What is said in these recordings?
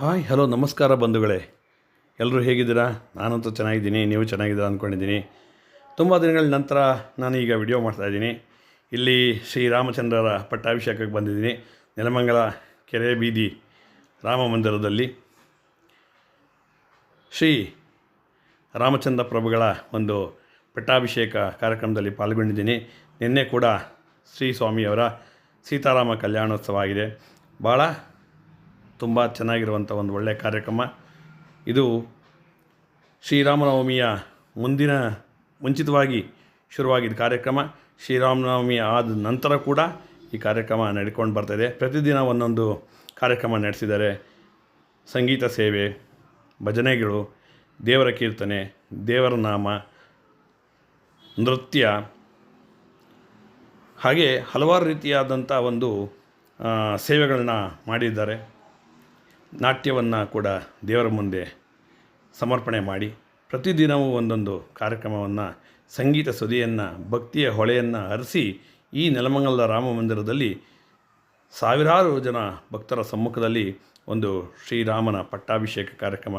Hi, hello, ನಮಸ್ಕಾರ ಬಂಧುಗಳೇ. ಎಲ್ಲರೂ ಹೇಗಿದ್ದೀರಾ? ನಾನಂತೂ ಚೆನ್ನಾಗಿದ್ದೀನಿ. ನೀವು ಚೆನ್ನಾಗಿದ್ದೀರಾ ಅಂದ್ಕೊಂಡಿದ್ದೀನಿ. ತುಂಬ ದಿನಗಳ ನಂತರ ನಾನು ಈಗ ವಿಡಿಯೋ ಮಾಡ್ತಾಯಿದ್ದೀನಿ ಇಲ್ಲಿ ಶ್ರೀರಾಮಚಂದ್ರರ ಪಟ್ಟಾಭಿಷೇಕಕ್ಕೆ ಬಂದಿದ್ದೀನಿ. ನೆಲಮಂಗಲ ಕೆರೆ ಬೀದಿ ರಾಮ ಮಂದಿರದಲ್ಲಿ. ಶ್ರೀ ರಾಮಚಂದ್ರ ಪ್ರಭುಗಳ ಒಂದು ಪಟ್ಟಾಭಿಷೇಕ ಕಾರ್ಯಕ್ರಮದಲ್ಲಿ ಪಾಲ್ಗೊಂಡಿದ್ದೀನಿ. ನಿನ್ನೆ ಕೂಡ ಶ್ರೀ ಸ್ವಾಮಿಯವರ ಸೀತಾರಾಮ ಕಲ್ಯಾಣೋತ್ಸವ ಆಗಿದೆ. ಭಾಳ ತುಂಬ ಚೆನ್ನಾಗಿರುವಂಥ ಒಂದು ಒಳ್ಳೆಯ ಕಾರ್ಯಕ್ರಮ. ಇದು ಶ್ರೀರಾಮನವಮಿಯ ಮುಂದಿನ ಮುಂಚಿತವಾಗಿ ಶುರುವಾಗಿದ್ದ ಕಾರ್ಯಕ್ರಮ. ಶ್ರೀರಾಮನವಮಿ ಆದ ನಂತರ ಕೂಡ ಈ ಕಾರ್ಯಕ್ರಮ ನಡ್ಕೊಂಡು ಬರ್ತಾಯಿದೆ ಪ್ರತಿದಿನ ಒಂದೊಂದು ಕಾರ್ಯಕ್ರಮ ನಡೆಸಿದ್ದಾರೆ ಸಂಗೀತ ಸೇವೆ, ಭಜನೆಗಳು, ದೇವರ ಕೀರ್ತನೆ, ದೇವರ ನಾಮ, ನೃತ್ಯ, ಹಾಗೆ ಹಲವಾರು ರೀತಿಯಾದಂಥ ಒಂದು ಸೇವೆಗಳನ್ನ ಮಾಡಿದ್ದಾರೆ. ನಾಟ್ಯವನ್ನು ಕೂಡ ದೇವರ ಮುಂದೆ ಸಮರ್ಪಣೆ ಮಾಡಿ ಪ್ರತಿದಿನವೂ ಒಂದೊಂದು ಕಾರ್ಯಕ್ರಮವನ್ನು, ಸಂಗೀತ ಸುದಿಯನ್ನು, ಭಕ್ತಿಯ ಹೊಳೆಯನ್ನು ಅರಸಿ ಈ ನೆಲಮಂಗಲದ ರಾಮ ಮಂದಿರದಲ್ಲಿ ಸಾವಿರಾರು ಜನ ಭಕ್ತರ ಸಮ್ಮುಖದಲ್ಲಿ ಒಂದು ಶ್ರೀರಾಮನ ಪಟ್ಟಾಭಿಷೇಕ ಕಾರ್ಯಕ್ರಮ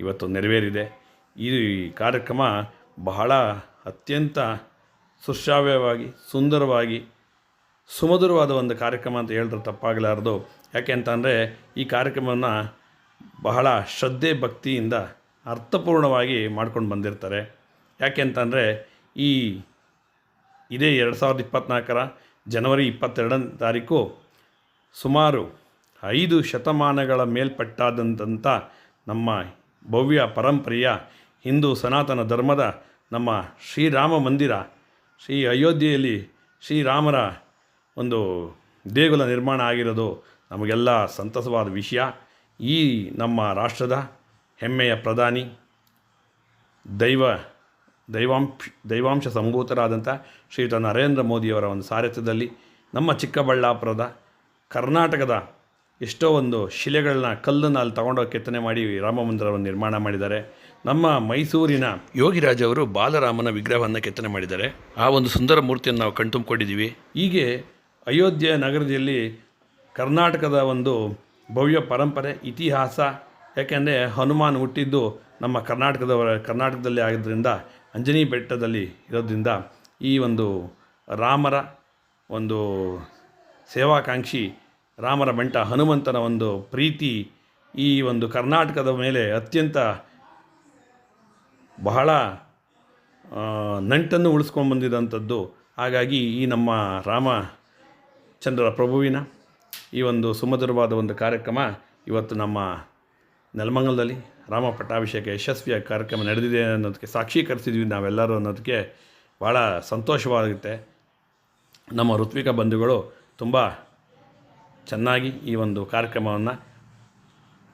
ಇವತ್ತು ನೆರವೇರಿದೆ. ಈ ಕಾರ್ಯಕ್ರಮ ಬಹಳ ಅತ್ಯಂತ ಸುಶ್ರಾವ್ಯವಾಗಿ, ಸುಂದರವಾಗಿ ಸುಮಧುರವಾದ ಒಂದು ಕಾರ್ಯಕ್ರಮ ಅಂತ ಹೇಳಿದ್ರೆ ತಪ್ಪಾಗಲಾರದು. ಯಾಕೆ ಅಂತಂದರೆ ಈ ಕಾರ್ಯಕ್ರಮವನ್ನು ಬಹಳ ಶ್ರದ್ಧೆ ಭಕ್ತಿಯಿಂದ ಅರ್ಥಪೂರ್ಣವಾಗಿ ಮಾಡ್ಕೊಂಡು ಬಂದಿರ್ತಾರೆ. ಯಾಕೆ ಅಂತಂದರೆ ಈ ಇದೇ ಎರಡು ಸಾವಿರದ ಇಪ್ಪತ್ತ್ನಾಲ್ಕರ ಜನವರಿ ಇಪ್ಪತ್ತೆರಡನೇ ತಾರೀಕು ಸುಮಾರು ಐದು ಶತಮಾನಗಳ ಮೇಲ್ಪಟ್ಟಾದಂಥ ನಮ್ಮ ಭವ್ಯ ಪರಂಪರೆಯ ಹಿಂದೂ ಸನಾತನ ಧರ್ಮದ ನಮ್ಮ ಶ್ರೀರಾಮ ಮಂದಿರ, ಶ್ರೀ ಅಯೋಧ್ಯೆಯಲ್ಲಿ ಶ್ರೀರಾಮರ ಒಂದು ದೇಗುಲ ನಿರ್ಮಾಣ ಆಗಿರೋದು ನಮಗೆಲ್ಲ ಸಂತಸವಾದ ವಿಷಯ. ಈ ನಮ್ಮ ರಾಷ್ಟ್ರದ ಹೆಮ್ಮೆಯ ಪ್ರಧಾನಿ, ದೈವ, ದೈವಾಂಶ ದೈವಾಂಶ ಸಂಭೂತರಾದಂಥ ಶ್ರೀಯುತ ನರೇಂದ್ರ ಮೋದಿಯವರ ಒಂದು ಸಾರಥ್ಯದಲ್ಲಿ ನಮ್ಮ ಚಿಕ್ಕಬಳ್ಳಾಪುರದ ಕರ್ನಾಟಕದ ಎಷ್ಟೋ ಒಂದು ಶಿಲೆಗಳನ್ನ ಕಲ್ಲನ್ನು ಅಲ್ಲಿ ತಗೊಂಡೋಗಿ ಕೆತ್ತನೆ ಮಾಡಿ ರಾಮ ಮಂದಿರವನ್ನು ನಿರ್ಮಾಣ ಮಾಡಿದ್ದಾರೆ. ನಮ್ಮ ಮೈಸೂರಿನ ಯೋಗಿರಾಜ್ ಅವರು ಬಾಲರಾಮನ ವಿಗ್ರಹವನ್ನು ಕೆತ್ತನೆ ಮಾಡಿದ್ದಾರೆ. ಆ ಒಂದು ಸುಂದರ ಮೂರ್ತಿಯನ್ನು ನಾವು ಕಣ್ತುಂಬಿಕೊಂಡಿದ್ದೀವಿ. ಹೀಗೆ ಅಯೋಧ್ಯೆ ನಗರದಲ್ಲಿ ಕರ್ನಾಟಕದ ಒಂದು ಭವ್ಯ ಪರಂಪರೆ, ಇತಿಹಾಸ, ಯಾಕೆಂದರೆ ಹನುಮಾನ್ ಹುಟ್ಟಿದ್ದು ನಮ್ಮ ಕರ್ನಾಟಕದವರ, ಕರ್ನಾಟಕದಲ್ಲಿ ಆಗಿದ್ದರಿಂದ, ಅಂಜನಿ ಬೆಟ್ಟದಲ್ಲಿ ಇರೋದ್ರಿಂದ ಈ ಒಂದು ರಾಮರ ಒಂದು ಸೇವಾಕಾಂಕ್ಷಿ, ರಾಮರ ಮಂಟ ಹನುಮಂತನ ಒಂದು ಪ್ರೀತಿ ಈ ಒಂದು ಕರ್ನಾಟಕದ ಮೇಲೆ ಅತ್ಯಂತ ಬಹಳ ನಂಟನ್ನು ಉಳಿಸ್ಕೊಂಡು ಬಂದಿದ್ದಂಥದ್ದು ಹಾಗಾಗಿ ಈ ನಮ್ಮ ರಾಮಚಂದ್ರ ಪ್ರಭುವಿನ ಈ ಒಂದು ಸುಮಧುರವಾದ ಒಂದು ಕಾರ್ಯಕ್ರಮ ಇವತ್ತು ನಮ್ಮ ನೆಲಮಂಗಲದಲ್ಲಿ ರಾಮ ಪಟ್ಟಾಭಿಷೇಕ ಯಶಸ್ವಿಯ ಕಾರ್ಯಕ್ರಮ ನಡೆದಿದೆ ಅನ್ನೋದಕ್ಕೆ ಸಾಕ್ಷೀಕರಿಸಿದ್ವಿ ನಾವೆಲ್ಲರೂ ಅನ್ನೋದಕ್ಕೆ ಭಾಳ ಸಂತೋಷವಾಗುತ್ತೆ. ನಮ್ಮ ಋತ್ವಿಕ ಬಂಧುಗಳು ತುಂಬ ಚೆನ್ನಾಗಿ ಈ ಒಂದು ಕಾರ್ಯಕ್ರಮವನ್ನು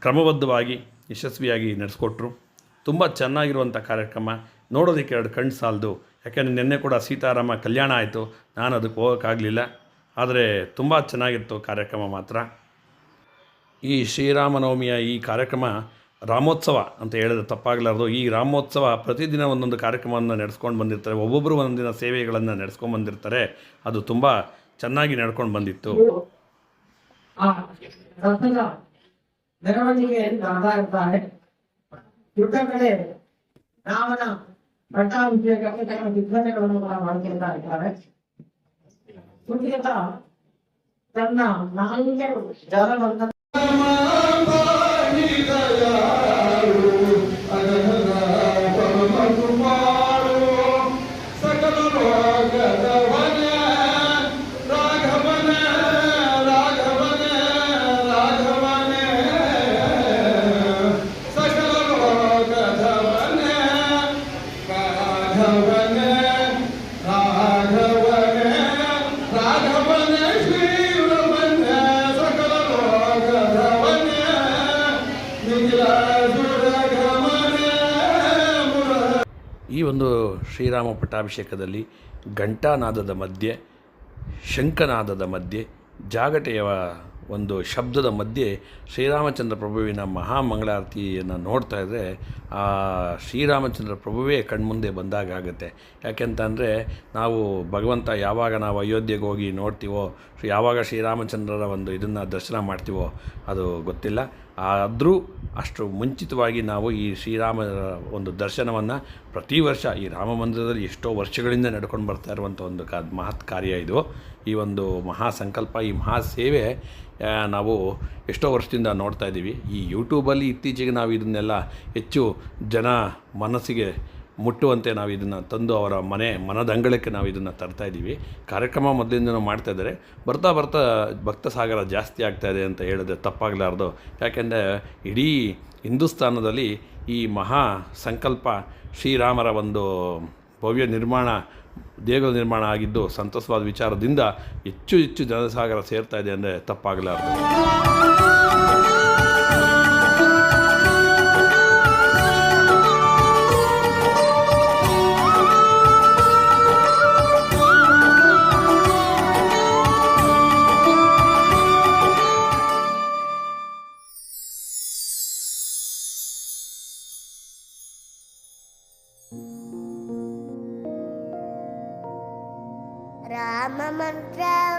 ಕ್ರಮಬದ್ಧವಾಗಿ, ಯಶಸ್ವಿಯಾಗಿ ನಡೆಸ್ಕೊಟ್ರು. ತುಂಬ ಚೆನ್ನಾಗಿರುವಂಥ ಕಾರ್ಯಕ್ರಮ. ನೋಡೋದಕ್ಕೆ ಎರಡು ಕಣ್ಣು ಸಾಲದು. ಯಾಕೆಂದರೆ ನಿನ್ನೆ ಕೂಡ ಸೀತಾರಾಮ ಕಲ್ಯಾಣ ಆಯಿತು. ನಾನು ಅದಕ್ಕೆ ಹೋಗೋಕ್ಕಾಗಲಿಲ್ಲ. ಆದರೆ ತುಂಬ ಚೆನ್ನಾಗಿತ್ತು ಕಾರ್ಯಕ್ರಮ ಮಾತ್ರ. ಈ ಶ್ರೀರಾಮನವಮಿಯ ಈ ಕಾರ್ಯಕ್ರಮ ರಾಮೋತ್ಸವ ಅಂತ ಹೇಳಿದ್ರೆ ತಪ್ಪಾಗಲಾರ್ದು. ಈ ರಾಮೋತ್ಸವ ಪ್ರತಿದಿನ ಒಂದೊಂದು ಕಾರ್ಯಕ್ರಮವನ್ನು ನಡೆಸ್ಕೊಂಡು ಬಂದಿರ್ತಾರೆ. ಒಬ್ಬೊಬ್ಬರು ಒಂದಿನ ಸೇವೆಗಳನ್ನು ನಡೆಸ್ಕೊಂಡು ಬಂದಿರ್ತಾರೆ. ಅದು ತುಂಬ ಚೆನ್ನಾಗಿ ನಡ್ಕೊಂಡು ಬಂದಿತ್ತು. ಮೆರವಣಿಗೆ ಮಾಡ್ತಾ ಕಡೆ ರಾಮನ ಸಿದ್ಧತೆಗಳನ್ನು ಮಾಡ್ಕೊಳ್ತಾ ಇದ್ದಾರೆ. मुख्यतः करना ज़्यादा ಶ್ರೀರಾಮ ಪಟ್ಟಾಭಿಷೇಕದಲ್ಲಿ ಘಂಟಾನಾದದ ಮಧ್ಯೆ, ಶಂಖನಾದದ ಮಧ್ಯೆ, ಜಾಗಟೆಯ ಒಂದು ಶಬ್ದದ ಮಧ್ಯೆ ಶ್ರೀರಾಮಚಂದ್ರ ಪ್ರಭುವಿನ ಮಹಾಮಂಗಳಾರತಿಯನ್ನು ನೋಡ್ತಾ ಇದ್ದರೆ ಆ ಶ್ರೀರಾಮಚಂದ್ರ ಪ್ರಭುವೇ ಕಣ್ಮುಂದೆ ಬಂದಾಗ ಆಗುತ್ತೆ. ಯಾಕೆಂತಂದರೆ ನಾವು ಭಗವಂತ ಯಾವಾಗ ನಾವು ಅಯೋಧ್ಯೆಗೆ ಹೋಗಿ ನೋಡ್ತೀವೋ, ಯಾವಾಗ ಶ್ರೀರಾಮಚಂದ್ರರ ಒಂದು ಇದನ್ನು ದರ್ಶನ ಮಾಡ್ತೀವೋ ಅದು ಗೊತ್ತಿಲ್ಲ. ಆದರೂ ಅಷ್ಟು ಮುಂಚಿತವಾಗಿ ನಾವು ಈ ಶ್ರೀರಾಮನ ಒಂದು ದರ್ಶನವನ್ನು ಪ್ರತಿ ವರ್ಷ ಈ ರಾಮ ಮಂದಿರದಲ್ಲಿ ಎಷ್ಟೋ ವರ್ಷಗಳಿಂದ ನಡ್ಕೊಂಡು ಬರ್ತಾ ಇರುವಂಥ ಒಂದು ಕಾ, ಮಹತ್ ಕಾರ್ಯ ಇದು. ಈ ಒಂದು ಮಹಾ ಸಂಕಲ್ಪ, ಈ ಮಹಾ ಸೇವೆ ನಾವು ಎಷ್ಟೋ ವರ್ಷದಿಂದ ನೋಡ್ತಾ ಇದ್ದೀವಿ ಈ ಯೂಟ್ಯೂಬಲ್ಲಿ ಇತ್ತೀಚೆಗೆ ನಾವು ಇದನ್ನೆಲ್ಲ ಹೆಚ್ಚು ಜನ ಮನಸ್ಸಿಗೆ ಮುಟ್ಟುವಂತೆ ನಾವು ಇದನ್ನು ತಂದು ಅವರ ಮನೆ ಮನದಂಗಳಕ್ಕೆ ನಾವು ಇದನ್ನು ತರ್ತಾ ಇದ್ದೀವಿ ಕಾರ್ಯಕ್ರಮ ಮೊದಲಿಂದನೂ ಮಾಡ್ತಾ ಇದ್ದಾರೆ. ಬರ್ತಾ ಬರ್ತಾ ಭಕ್ತ ಸಾಗರ ಜಾಸ್ತಿ ಆಗ್ತಾ ಇದೆ ಅಂತ ಹೇಳಿದ್ರೆ ತಪ್ಪಾಗಲಾರ್ದು. ಯಾಕೆಂದರೆ ಇಡೀ ಹಿಂದೂಸ್ತಾನದಲ್ಲಿ ಈ ಮಹಾ ಸಂಕಲ್ಪ ಶ್ರೀರಾಮರ ಒಂದು ಭವ್ಯ ನಿರ್ಮಾಣ, ದೇಗುಲ ನಿರ್ಮಾಣ ಆಗಿದ್ದು ಸಂತಸವಾದ ವಿಚಾರದಿಂದ ಹೆಚ್ಚು ಹೆಚ್ಚು ಜನಸಾಗರ ಸೇರ್ತಾ ಇದೆ ಅಂದರೆ ತಪ್ಪಾಗಲಾರದು.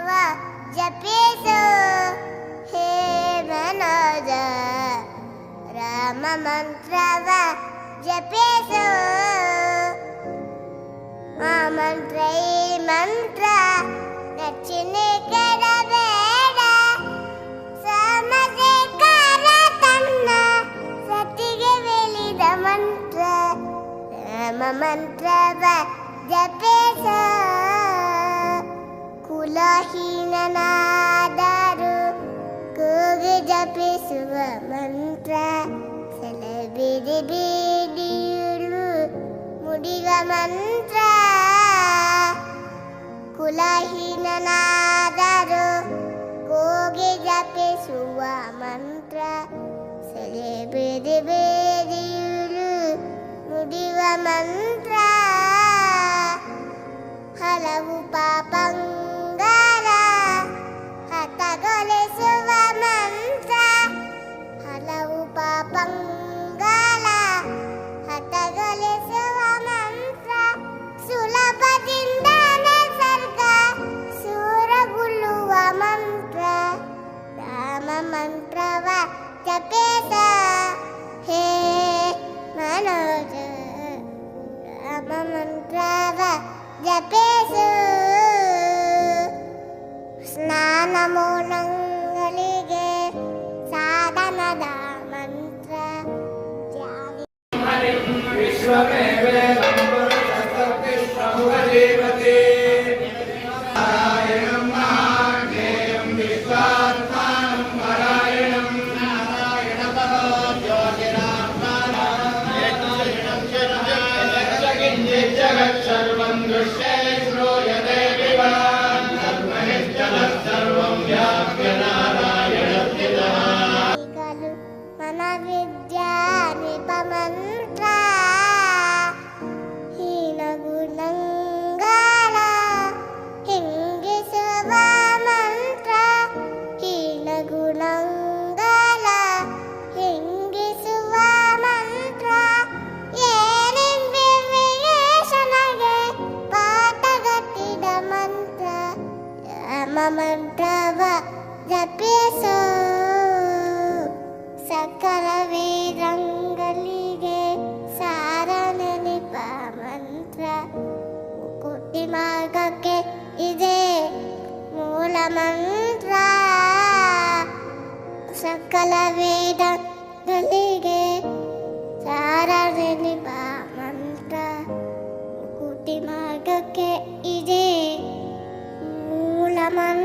वा जपेसो हे मनोज राममन्त्रव जपेसो मा मन्त्रै मन्त्र दक्षिणे करवेड समजे कर तन्न सतिगे वेलिद मन्त्र राममन्त्रव जपेसो ಮುಡಿವ ಮಂತ್ರ ಕುಲಹೀನನಾದರು ಕೂಗಿ ಜಪಿಸುವ ಮಂತ್ರ ಸೆಲೆಬಿದಿ ಬೇದಿಯುಳು ಮುಡಿವ ಮಂತ್ರ ಹಲವು ಪಾಪಂಗರ ಮಂತ್ರವ ಜಪಿಸು ಸ್ನಾನ ಮೂಲಗಳಿಗೆ ಸಾಧನದ ಮಂತ್ರ ಧ್ಯಾನ Jackson. ಜಪಿಸೋ ಸಕಲ ವೇದಂಗಳಿಗೆ ಸಾರ ನೆನಪ ಮಂತ್ರ ಮುಕುತಿ ಮಾರ್ಗಕ್ಕೆ ಇದೆ ಮೂಲ ಮಂತ್ರ ಸಕಲ ವೇದಗಳಿಗೆ ಸಾರ ನೆನಪ ಮಂತ್ರ ಮುಕುತಿ ಮಾರ್ಗಕ್ಕೆ ಇದೆ ಮೂಲ ಮಂತ್ರ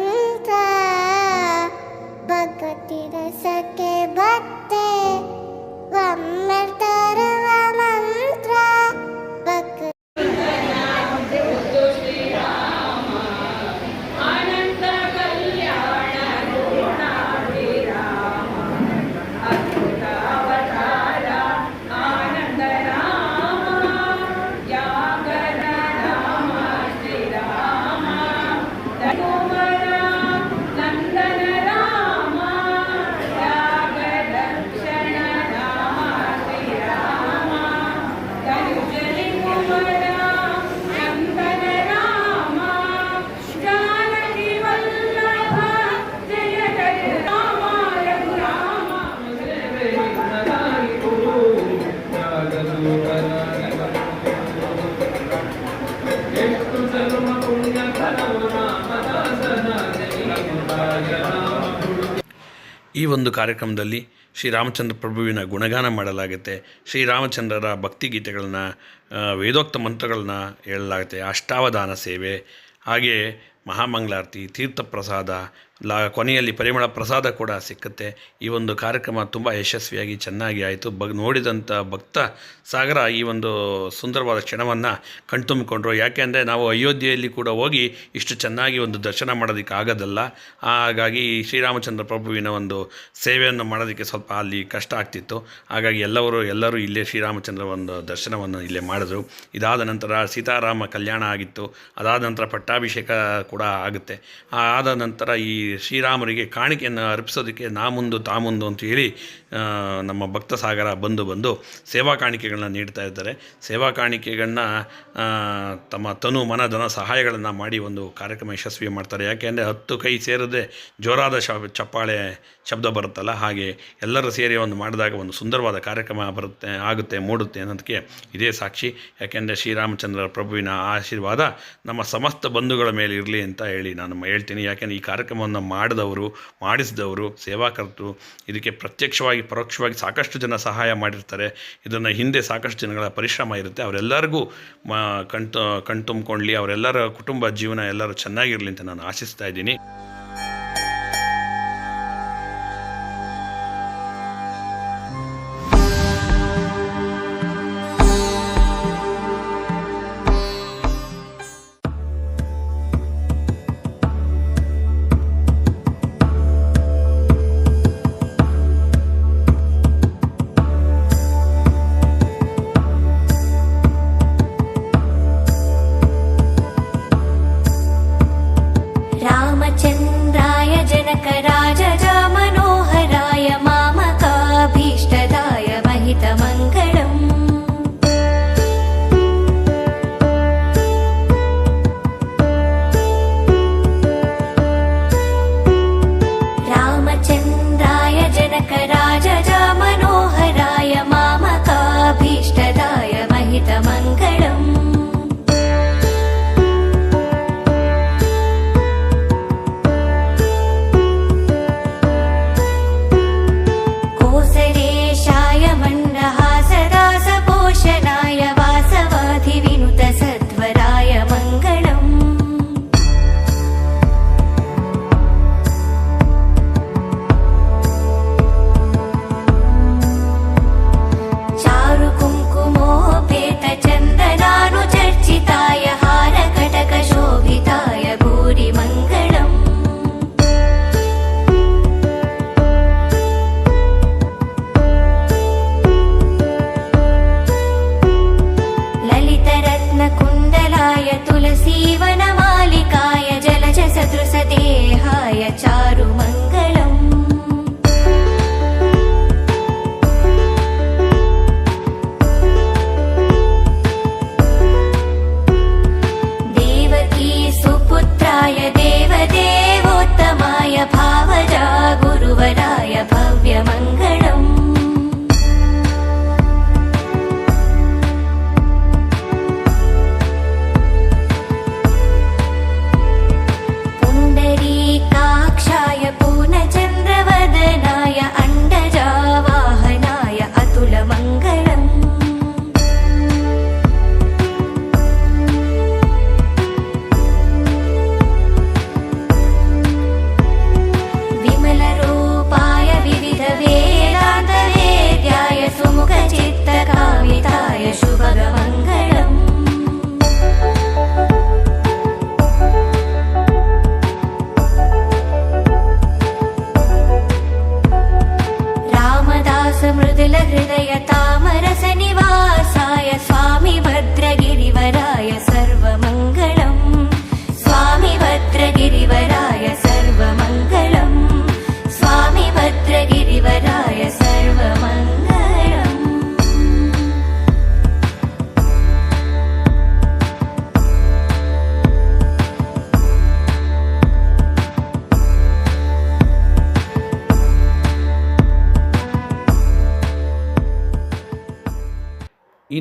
ಒಂದು ಕಾರ್ಯಕ್ರಮದಲ್ಲಿ ಶ್ರೀರಾಮಚಂದ್ರ ಪ್ರಭುವಿನ ಗುಣಗಾನ ಮಾಡಲಾಗುತ್ತೆ. ಶ್ರೀರಾಮಚಂದ್ರರ ಭಕ್ತಿಗೀತೆಗಳನ್ನ ಗೀತೆಗಳನ್ನು ವೇದೋಕ್ತ ಮಂತ್ರಗಳನ್ನ ಹೇಳಲಾಗುತ್ತೆ. ಅಷ್ಟಾವಧಾನ ಸೇವೆ. ಹಾಗೆಯೇ ಮಹಾಮಂಗಳಾರತಿ, ತೀರ್ಥ ಪ್ರಸಾದ ಲಾ ಕೊನೆಯಲ್ಲಿ ಪರಿಮಳ ಪ್ರಸಾದ ಕೂಡ ಸಿಕ್ಕುತ್ತೆ. ಈ ಒಂದು ಕಾರ್ಯಕ್ರಮ ತುಂಬ ಯಶಸ್ವಿಯಾಗಿ ಚೆನ್ನಾಗಿ ಆಯಿತು. ಬಗ್ ನೋಡಿದಂಥ ಭಕ್ತ ಸಾಗರ ಈ ಒಂದು ಸುಂದರವಾದ ಕ್ಷಣವನ್ನು ಕಣ್ತುಂಬಿಕೊಂಡ್ರು. ಯಾಕೆಂದರೆ ನಾವು ಅಯೋಧ್ಯೆಯಲ್ಲಿ ಕೂಡ ಹೋಗಿ ಇಷ್ಟು ಚೆನ್ನಾಗಿ ಒಂದು ದರ್ಶನ ಮಾಡೋದಕ್ಕೆ ಆಗೋದಲ್ಲ. ಹಾಗಾಗಿ ಶ್ರೀರಾಮಚಂದ್ರ ಪ್ರಭುವಿನ ಒಂದು ಸೇವೆಯನ್ನು ಮಾಡೋದಕ್ಕೆ ಸ್ವಲ್ಪ ಅಲ್ಲಿ ಕಷ್ಟ ಆಗ್ತಿತ್ತು. ಹಾಗಾಗಿ ಎಲ್ಲವರು, ಎಲ್ಲರೂ ಇಲ್ಲೇ ಶ್ರೀರಾಮಚಂದ್ರ ಒಂದು ದರ್ಶನವನ್ನು ಇಲ್ಲೇ ಮಾಡಿದ್ರು. ಇದಾದ ನಂತರ ಸೀತಾರಾಮ ಕಲ್ಯಾಣ ಆಗಿತ್ತು. ಅದಾದ ನಂತರ ಪಟ್ಟಾಭಿಷೇಕ ಕೂಡ ಆಗುತ್ತೆ. ಆದ ನಂತರ ಈ ಶ್ರೀರಾಮರಿಗೆ ಕಾಣಿಕೆಯನ್ನು ಅರ್ಪಿಸೋದಕ್ಕೆ ನಾ ಮುಂದು, ತಾ ಮುಂದು ಅಂತ ಹೇಳಿ ನಮ್ಮ ಭಕ್ತ ಸಾಗರ ಬಂದು ಬಂದು ಸೇವಾ ಕಾಣಿಕೆಗಳನ್ನ ನೀಡ್ತಾ ಇದ್ದಾರೆ. ಸೇವಾ ಕಾಣಿಕೆಗಳನ್ನ ತಮ್ಮ ತನು ಮನ ಧನ ಸಹಾಯಗಳನ್ನು ಮಾಡಿ ಒಂದು ಕಾರ್ಯಕ್ರಮ ಯಶಸ್ವಿ ಮಾಡ್ತಾರೆ. ಯಾಕೆಂದರೆ ಹತ್ತು ಕೈ ಸೇರದೆ ಜೋರಾದ ಶ, ಚಪ್ಪಾಳೆ ಶಬ್ದ ಬರುತ್ತಲ್ಲ, ಹಾಗೆ ಎಲ್ಲರೂ ಸೇರಿ ಒಂದು ಮಾಡಿದಾಗ ಒಂದು ಸುಂದರವಾದ ಕಾರ್ಯಕ್ರಮ ಬರುತ್ತೆ, ಆಗುತ್ತೆ, ಮೂಡುತ್ತೆ ಅನ್ನೋದಕ್ಕೆ ಇದೇ ಸಾಕ್ಷಿ. ಯಾಕೆಂದರೆ ಶ್ರೀರಾಮಚಂದ್ರ ಪ್ರಭುವಿನ ಆಶೀರ್ವಾದ ನಮ್ಮ ಸಮಸ್ತ ಬಂಧುಗಳ ಮೇಲೆ ಇರಲಿ ಅಂತ ಹೇಳಿ ನಾನು ಹೇಳ್ತೀನಿ. ಯಾಕೆಂದರೆ ಈ ಕಾರ್ಯಕ್ರಮವನ್ನು ಮಾಡಿದವರು, ಮಾಡಿಸಿದವರು, ಸೇವಾಕರ್ತರು, ಇದಕ್ಕೆ ಪ್ರತ್ಯಕ್ಷವಾಗಿ, ಪರೋಕ್ಷವಾಗಿ ಸಾಕಷ್ಟು ಜನ ಸಹಾಯ ಮಾಡಿರ್ತಾರೆ. ಇದನ್ನು ಹಿಂದೆ ಸಾಕಷ್ಟು ಜನಗಳ ಪರಿಶ್ರಮ ಇರುತ್ತೆ. ಅವರೆಲ್ಲರಿಗೂ, ಮ ಕಣ್ತು ಕಣ್ತುಂಬ್ಕೊಳ್ಳಿ, ಅವರೆಲ್ಲರ ಕುಟುಂಬ ಜೀವನ ಎಲ್ಲರೂ ಚೆನ್ನಾಗಿರಲಿ ಅಂತ ನಾನು ಆಶಿಸ್ತಾ ಇದ್ದೀನಿ.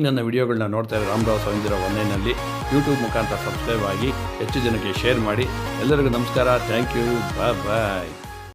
ನನ್ನ ವಿಡಿಯೋಗಳನ್ನ ನೋಡ್ತಾ ಇರೋ ರಾಮರಾವ್ ಸೌಂದರ್ಯ ಆನ್ಲೈನಲ್ಲಿ ಯೂಟ್ಯೂಬ್ ಮುಖಾಂತರ ಸಬ್ಸ್ಕ್ರೈಬ್ ಆಗಿ ಹೆಚ್ಚು ಜನಕ್ಕೆ ಶೇರ್ ಮಾಡಿ. ಎಲ್ಲರಿಗೂ ನಮಸ್ಕಾರ. Thank you bye bye